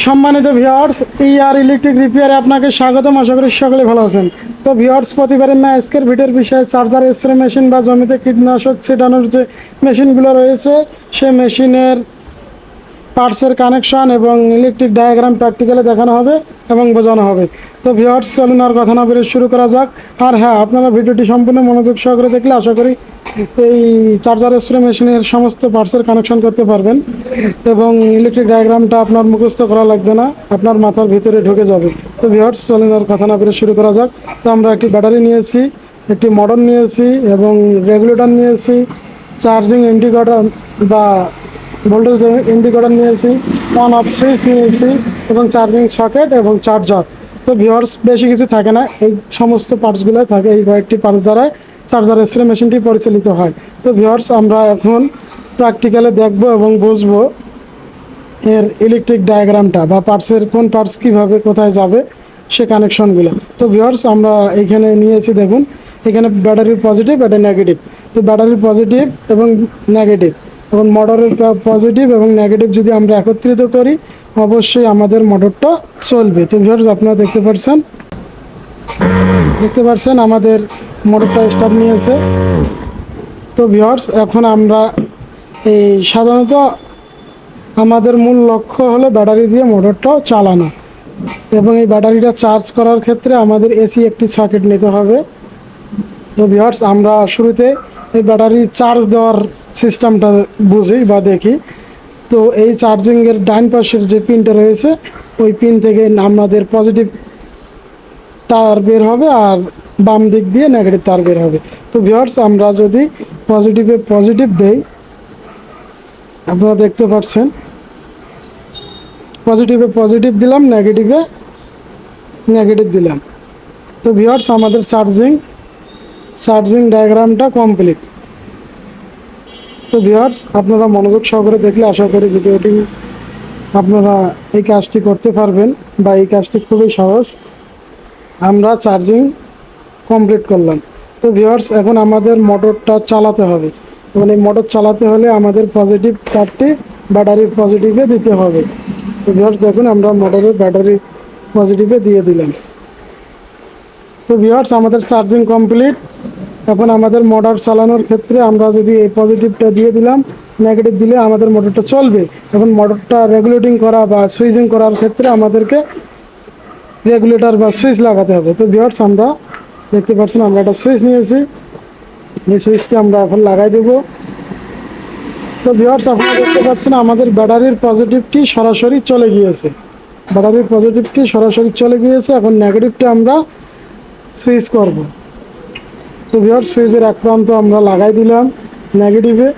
সম্মানিত ভিওয়ার্স ইয়ার ইলেকট্রিক রিপেয়ারে আপনাকে স্বাগতম। আশা করি সকলে ভালো আছেন। তো ভিওর্স প্রতিবারের না আজকের ভিডিওর বিষয়ে চার্জার স্প্রে মেশিন বা জমিতে কীটনাশক ছিটানোর যে মেশিনগুলো রয়েছে, সে মেশিনের পার্টসের কানেকশন এবং ইলেকট্রিক ডায়াগ্রাম প্র্যাকটিক্যালে দেখানো হবে এবং বোঝানো হবে। তো ভিওয়ার্স চলুন আর কথা না বেরিয়ে শুরু করা যাক। আর হ্যাঁ আপনারা ভিডিওটি সম্পূর্ণ মনোযোগ সহকারে দেখলে আশা করি এই চার্জার স্প্রে মেশিনের সমস্ত পার্টসের কানেকশন করতে পারবেন এবং ইলেকট্রিক ডায়াগ্রামটা আপনার মুখস্থ করা লাগবে না, আপনার মাথার ভিতরে ঢুকে যাবে। তো ভিওয়ার্স চলুন আর কথা না বেরিয়ে শুরু করা যাক। তো আমরা একটি ব্যাটারি নিয়েছি, একটি মডার্ন নিয়েছি এবং রেগুলেটর নিয়েছি চার্জিং ইন্ডিকেটর বা ভোল্টেজ ইন্ডিকেটর নিয়েছি অন অফ সুইচ নিয়েছি এবং চার্জিং সকেট এবং চার্জার তো ভিওয়ার্স বেশি কিছু থাকে না, এই সমস্ত পার্টসগুলো থাকে, এই কয়েকটি পার্টস দ্বারা চার্জার স্প্রে মেশিনটি পরিচালিত হয়। তো ভিওয়ার্স আমরা এখন প্র্যাকটিক্যালে দেখব এবং বুঝব এর ইলেকট্রিক ডায়াগ্রামটা বা পার্টসের কোন পার্টস কীভাবে কোথায় যাবে সে কানেকশনগুলো তো ভিওয়ার্স আমরা এখানে নিয়েছি, দেখুন, এখানে ব্যাটারির পজিটিভ এটা নেগেটিভ তো ব্যাটারির পজিটিভ এবং নেগেটিভ এবং মোটরের পজিটিভ এবং নেগেটিভ যদি আমরা একত্রিত করি, অবশ্যই আমাদের মোটরটা চলবে। তো ভিউয়ার্স আপনারা দেখতে পাচ্ছেন দেখতে পাচ্ছেন আমাদের মোটরটা স্টার্ট নিয়েছে। তো ভিউয়ার্স এখন আমরা এই সাধারণত আমাদের মূল লক্ষ্য হলো ব্যাটারি দিয়ে মোটরটাও চালানো। এবং এই ব্যাটারিটা চার্জ করার ক্ষেত্রে আমাদের এসি একটি সকেট নিতে হবে। তো ভিউয়ার্স আমরা শুরুতে এই ব্যাটারি চার্জ দেওয়ার সিস্টেমটা বুঝি বা দেখি। তো এই চার্জিংয়ের ডাইন পাশের যে পিনটা রয়েছে, ওই পিন থেকে আমাদের পজিটিভ তার বের হবে আর বাম দিক দিয়ে নেগেটিভ তার বের হবে। তো ভিউয়ার্স, আমরা যদি পজিটিভে পজিটিভ দেই, আপনারা দেখতে পাচ্ছেন, পজিটিভে পজিটিভ দিলাম, নেগেটিভে নেগেটিভ দিলাম। তো ভিউয়ার্স, আমাদের চার্জিং চার্জিং ডায়াগ্রামটা কমপ্লিট। তো ভিউয়ার্স আপনারা মনোযোগ সহকারে দেখলে আশা করি ভিডিওটি আপনারা এই কাজটি করতে পারবেন বা এই কাজটি খুবই সহজ। আমরা চার্জিং কমপ্লিট করলাম। তো ভিউয়ার্স এখন আমাদের মোটরটা চালাতে হবে। এবং এই মোটর চালাতে হলে আমাদের পজিটিভ তারটি ব্যাটারির পজিটিভে দিতে হবে। তো ভিউয়ার্স দেখুন আমরা মোটরের ব্যাটারি পজিটিভে দিয়ে দিলাম। তো ভিউয়ার্স আমাদের চার্জিং কমপ্লিট এখন আমাদের মোটর চালানোর ক্ষেত্রে আমরা যদি এই পজিটিভটা দিয়ে দিলাম নেগেটিভ দিলে আমাদের মোটরটা চলবে। এখন মোটরটা রেগুলেটিং করা বা সুইচিং করার ক্ষেত্রে আমাদেরকে রেগুলেটর বা সুইচ লাগাতে হবে। তো ভিউয়ার্স আমরা দেখতে পাচ্ছেন, আমরা একটা সুইচ নিয়েছি। এই সুইচটি আমরা এখন লাগাই দেব। তো ভিউয়ার্স আপনারা দেখতে পাচ্ছেন, আমাদের ব্যাটারির পজিটিভটি সরাসরি চলে গিয়েছে। ব্যাটারির পজিটিভটি সরাসরি চলে গিয়েছে, এখন নেগেটিভটা আমরা সুইচ করব। তো ভিউয়ার সুইচের এক প্রান্ত আমরা লাগাই দিলাম নেগেটিভে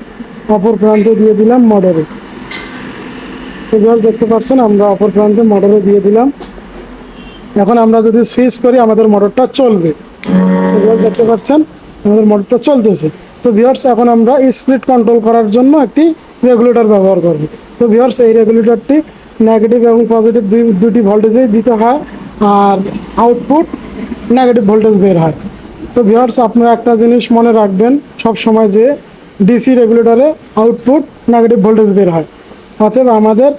অপর প্রান্তে দিয়ে দিলাম মডারে তো ভিউয়ার দেখতে পাচ্ছেন, আমরা অপর প্রান্তে মডারে দিয়ে দিলাম। এখন আমরা যদি সুইচ করি, আমাদের মোটরটা চলবে। তো ভিউয়ার দেখতে পাচ্ছেন, আমাদের মোটরটা চলতেছে। তো ভিউয়ার্স এখন আমরা স্পিড কন্ট্রোল করার জন্য একটি রেগুলেটর ব্যবহার করব। তো ভিউয়ার্স এই রেগুলেটরটি নেগেটিভ এবং পজিটিভ দুই দুটি ভোল্টেজেই দিতে হয়, আর আউটপুট নেগেটিভ ভোল্টেজ বের হয়। তো ভিউয়ার্স আপনারা একটা জিনিস মনে রাখবেন, সব সময় যে ডিসি রেগুলেটরে আউটপুট নেগেটিভ ভোল্টেজ বের হয়। অতএব আমাদের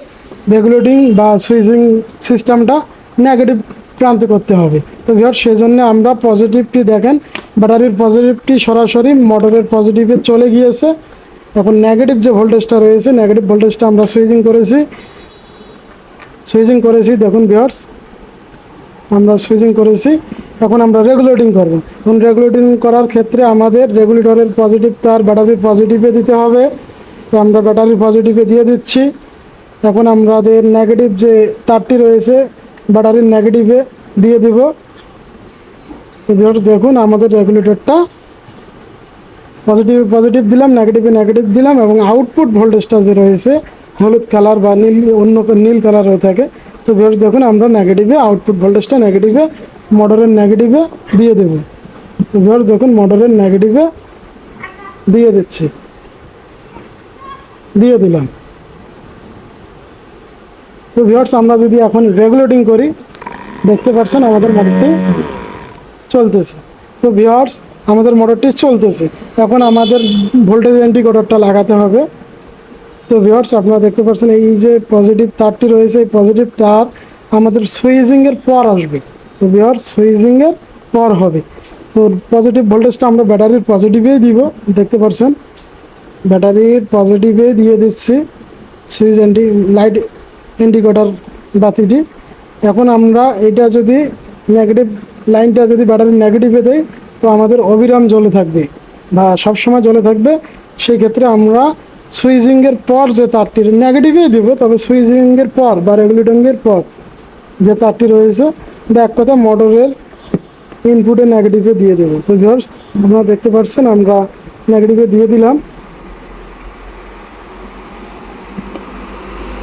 রেগুলেটিং বা সুইচিং সিস্টেমটা নেগেটিভ প্রান্তে করতে হবে। তো ভিউয়ার্স সেজন্য আমরা পজিটিভটি দেখেন ব্যাটারির পজিটিভটি সরাসরি মোটরের পজিটিভে চলে গিয়েছে। এখন নেগেটিভ যে ভোল্টেজটা রয়েছে নেগেটিভ ভোল্টেজটা আমরা সুইচিং করেছি। সুইচিং করেছি, দেখুন ভিউয়ার্স আমরা সুইচিং করেছি, এখন আমরা রেগুলেটিং করব। এখন রেগুলেটিং করার ক্ষেত্রে আমাদের রেগুলেটরের পজিটিভ তার ব্যাটারি পজিটিভে দিতে হবে। তো আমরা ব্যাটারি পজিটিভে দিয়ে দিচ্ছি। এখন আমাদের নেগেটিভ যে তারটি রয়েছে ব্যাটারির নেগেটিভে দিয়ে দিব। দেখুন আমাদের রেগুলেটরটা পজিটিভ পজিটিভ দিলাম নেগেটিভে নেগেটিভ দিলাম এবং আউটপুট ভোল্টেজটা যে রয়েছে, হলুদ কালার বা নীল, অন্য নীল কালার হয়ে থাকে তো ভিউয়ার্স দেখুন, আমরা নেগেটিভে আউটপুট ভোল্টেজটা নেগেটিভে মোটরের নেগেটিভে দিয়ে দেব। তো ভিউয়ার্স দেখুন মোটরের নেগেটিভে দিয়ে দিচ্ছি। দিয়ে দিলাম। তো ভিউয়ার্স আমরা যদি এখন রেগুলেটিং করি, দেখতে পাচ্ছেন আমাদের মোটরটি চলতেছে। তো ভিউয়ার্স আমাদের মোটরটি চলতেছে। এখন আমাদের ভোল্টেজ ইন্ডিকেটরটা লাগাতে হবে। তো ভিউয়ার্স আপনারা দেখতে পাচ্ছেন এই যে পজিটিভ তারটি রয়েছে, এই পজিটিভ তার আমাদের সুইজিংয়ের পর আসবে। তো ভিউয়ার্স সুইজিংয়ের পর হবে। তো পজিটিভ ভোল্টেজটা আমরা ব্যাটারির পজিটিভেই দিব, দেখতে পাচ্ছেন। ব্যাটারির পজিটিভে দিয়ে দিচ্ছি সুইচ এন্টি লাইট ইন্ডিকেটর বাতিটি। এখন আমরা এটা যদি নেগেটিভ লাইনটা যদি ব্যাটারির নেগেটিভে দেয় তো আমাদের অবিরাম জ্বলে থাকবে বা সবসময় জ্বলে থাকবে। সেই ক্ষেত্রে আমরা সুইচিংয়ের পর যে তারটি নেগেটিভেই দিব, তবে সুইচিংয়ের পর বা রেগুলেটিংয়ের পর যে তারটি রয়েছে এক কথা মোটরের ইনপুটে নেগেটিভে দিয়ে দেবো। তো ভিউয়ার্স আপনারা দেখতে পাচ্ছেন আমরা নেগেটিভে দিয়ে দিলাম।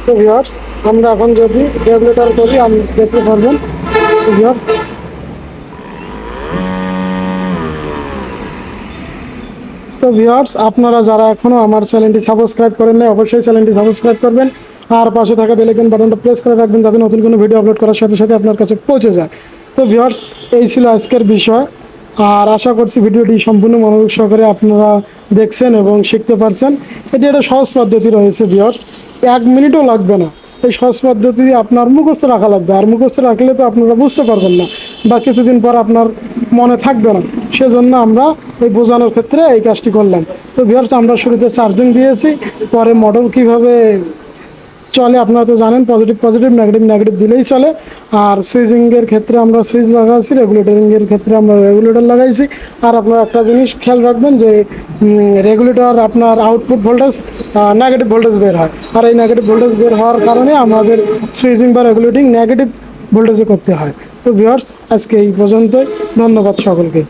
তো ভিউয়ার্স আমরা এখন যদি রেগুলেটর করি, আপনি দেখতে পারবেন। তো ভিউয়ার্স আপনারা যারা এখনও আমার চ্যানেলটি সাবস্ক্রাইব করেন নাই, অবশ্যই চ্যানেলটি সাবস্ক্রাইব করবেন। আর পাশে থাকা বেলাইকন বাটনটা প্রেস করে রাখবেন যাতে নতুন কোনো ভিডিও আপলোড করার সাথে সাথে আপনার কাছে পৌঁছে যায়। তো ভিউয়ার্স এই ছিল আজকের বিষয়। আর আশা করছি ভিডিওটি সম্পূর্ণ মনোযোগ সহকারে আপনারা দেখছেন এবং শিখতে পারছেন। এটি একটা সহজ পদ্ধতি রয়েছে ভিউয়ার্স এক মিনিটও লাগবে না। এই সহজ পদ্ধতি আপনার মুখস্থ রাখা লাগবে। আর মুখস্থ রাখলে তো আপনারা বুঝতে পারবেন না। বা কিছুদিন পর আপনার মনে থাকবে না। সেজন্য আমরা এই বোঝানোর ক্ষেত্রে এই কাজটি করলাম। তো ভিউয়ার্স আমরা শুরুতে চার্জিং দিয়েছি, পরে মডেল কীভাবে চলে আপনারা তো জানেন পজিটিভ পজিটিভ নেগেটিভ নেগেটিভ দিলেই চলে। আর সুইচিংয়ের ক্ষেত্রে আমরা সুইচ লাগাইছি রেগুলেটরিংয়ের ক্ষেত্রে আমরা রেগুলেটর লাগাইছি। আর আপনারা একটা জিনিস খেয়াল রাখবেন যে রেগুলেটর আপনার আউটপুট ভোল্টেজ নেগেটিভ ভোল্টেজ বের হয়। আর এই নেগেটিভ ভোল্টেজ বের হওয়ার কারণে আমাদের সুইচিং বা রেগুলেটিং নেগেটিভ ভোল্টেজে করতে হয়। তো ভিউয়ার্স আজকে এই পর্যন্তই। ধন্যবাদ সকলকে।